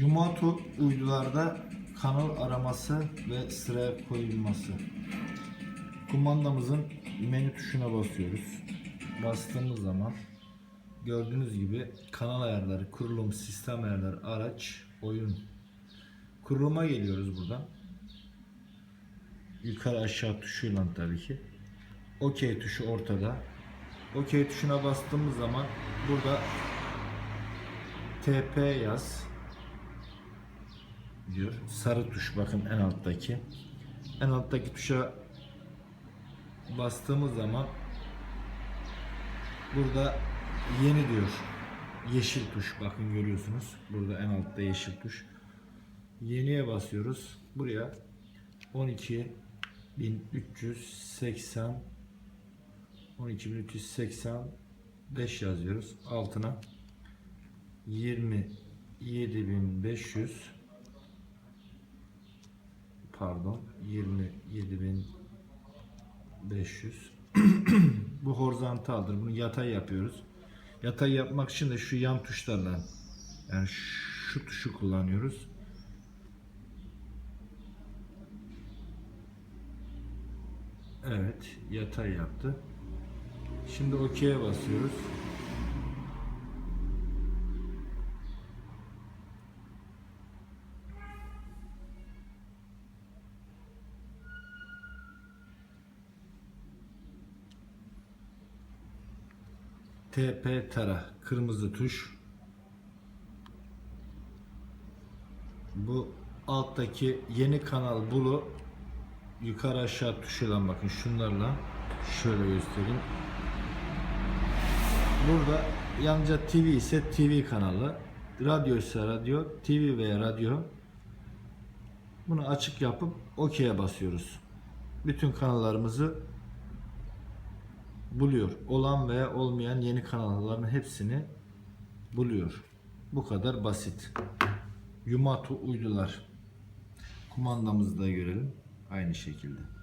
Yumato uydularda kanal araması ve sıraya koyulması. Kumandamızın menü tuşuna basıyoruz. Bastığımız zaman gördüğünüz gibi kanal ayarları, kurulum, sistem ayarları, araç, oyun. Kuruluma geliyoruz buradan. Yukarı aşağı tuşuyla tabii ki. OK tuşu ortada. OK tuşuna bastığımız zaman burada TP yaz diyor. Sarı tuş bakın en alttaki. En alttaki tuşa bastığımız zaman burada yeni diyor. Yeşil tuş bakın görüyorsunuz. Burada en altta yeşil tuş. Yeniye basıyoruz. Buraya 12380 12385 yazıyoruz. Altına 27500 pardon 27500 bu horizontaldır. Bunu yatay yapıyoruz. Yatay yapmak için de şu yan tuşlarla yani şu tuşu kullanıyoruz. Evet, yatay yaptı. Şimdi OK'ye basıyoruz. TP tara kırmızı tuş. Bu alttaki yeni kanal bulu yukarı aşağı tuşuyla bakın şunlarla şöyle göstereyim. Burada yalnızca TV ise TV kanalı, radyo ise radyo, TV veya radyo. Bunu açık yapıp OK'ye basıyoruz. Bütün kanallarımızı buluyor. Olan veya olmayan yeni kanalların hepsini buluyor. Bu kadar basit. Yumatu uydular. Kumandamızı da görelim. Aynı şekilde.